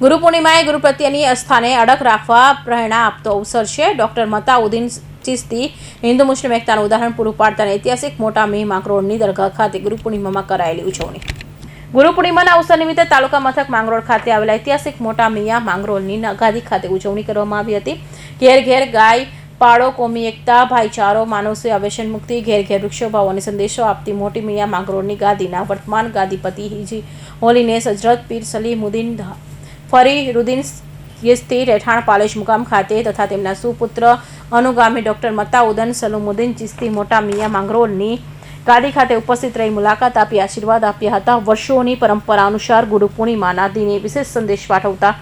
ગુરુ પૂર્ણિમાએ ગુરુ પ્રત્યેની આસ્થાને અડક રાખવા પ્રેરણા આપતો અવસર છે. ડૉક્ટર મતાઉદ્દીન ચિસ્તી હિન્દુ મુસ્લિમ એકતાનું ઉદાહરણ પૂરું પાડતા ઐતિહાસિક મોટા મી માંગરોળની દરગાહ ખાતે ગુરુ પૂર્ણિમામાં કરાયેલી ઉજવણી. ગુરુ પૂર્ણિમાના અવસર નિમિત્તે તાલુકા મથક માંગરોળ ખાતે આવેલા ઐતિહાસિક મોટા મિયા માંગરોળની ગાદી ખાતે ઉજવણી કરવામાં આવી હતી. ઘેર ઘેર ગાય પાડો કોમી એકતા, ભાઈચારો માનવ સેવા મુક્તિ, ઘેર ઘેર વૃક્ષો ભાવોને સંદેશો આપતી મોટી મિયા માંગરોળની ગાદીના વર્તમાન ગાદીપતિ હિજી હોલીનેસ હજરત પીર સલીમુદ્દીન ફરી રુદીન યસ્તી રહેઠાણ પાલેશ મુકામ ખાતે તથા તેમના સુપુત્ર અનુગામી ડોક્ટર મતાઉદન સલુમુદ્દીન ચિસ્તી મોટા મિયા માંગરોળની ગાદી ખાતે ઉપસ્થિત રહી મુલાકાત આપી, આશીર્વાદ આપ્યા હતા. વર્ષોની પરંપરા અનુસાર ગુરુ પૂર્ણિમાના દિને વિશેષ સંદેશ પાઠવતા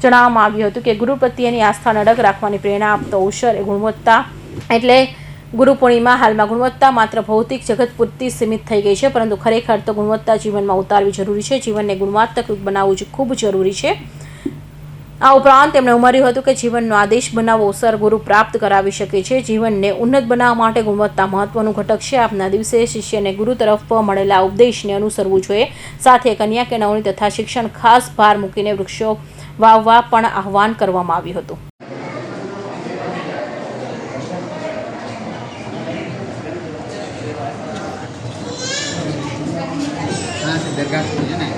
જણાવવામાં આવ્યું હતું કે ગુરુ પ્રત્યેની આસ્થાને અડગ રાખવાની પ્રેરણા આપતો એ ગુણવત્તા એટલે ગુરુ પૂર્ણિમા હાલમાં ગુણવત્તા માત્ર ભૌતિક જગત પૂરતી સીમિત થઈ ગઈ છે, પરંતુ ખરેખર તો ગુણવત્તા જીવનમાં ઉતારવી જરૂરી છે. જીવનને ગુણવત્તાકૃત બનાવવું ખૂબ જરૂરી છે. આ ઉપરાંત તેમણે ઉમેર્યું હતું કે જીવનનો આદેશ બનાવવો અવસર ગુરુ પ્રાપ્ત કરાવી શકે છે. જીવનને ઉન્નત બનાવવા માટે ગુણવત્તા મહત્વનું ઘટક છે. આપના દિવસે શિષ્યને ગુરુ તરફ મળેલા ઉપદેશને અનુસરવું જોઈએ. સાથે કન્યા કે નવની તથા શિક્ષણ ખાસ ભાર મૂકીને વૃક્ષો વાવવા પણ આહવાન કરવામાં આવ્યું હતું હા તે દરગાહ છે ને.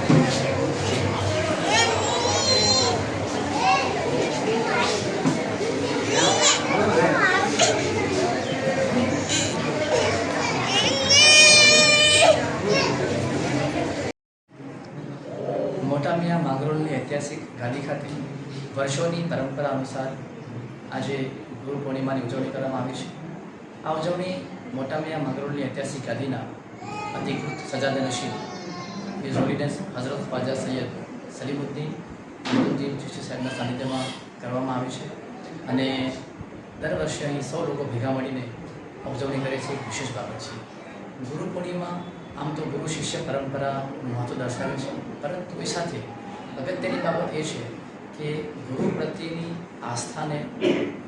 ઐતિહાસિક ગાદી ખાતે વર્ષોની પરંપરા અનુસાર આજે ગુરુ પૂર્ણિમાની ઉજવણી કરવામાં આવી છે. આ ઉજવણી મોટા મિયા ઐતિહાસિક ગાદીના અધિકૃત સજાદ હોલીનેસ હઝરત ખ્વાજા સૈયદ સલીમુદ્દીન અબ્દુદ્દીન ચિશ્તી સાહેબના સાનિધ્યમાં કરવામાં આવ્યું છે અને દર વર્ષે અહીં સૌ લોકો ભેગા મળીને ઉજવણી કરે છે, એક વિશેષ બાબત છે. ગુરુ પૂર્ણિમા આમ તો ગુરુ શિષ્ય પરંપરાનું મહત્વ દર્શાવે છે, પરંતુ એ સાથે અગત્યની બાબત એ છે કે ગુરુ પ્રત્યેની આસ્થાને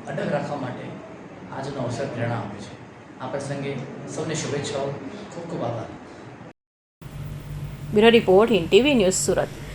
અડગ રાખવા માટે આજનો અવસર પ્રેરણા આપે છે. આ પ્રસંગે સૌને શુભેચ્છાઓ, ખૂબ ખૂબ આભાર. Bureau report in TV news Surat.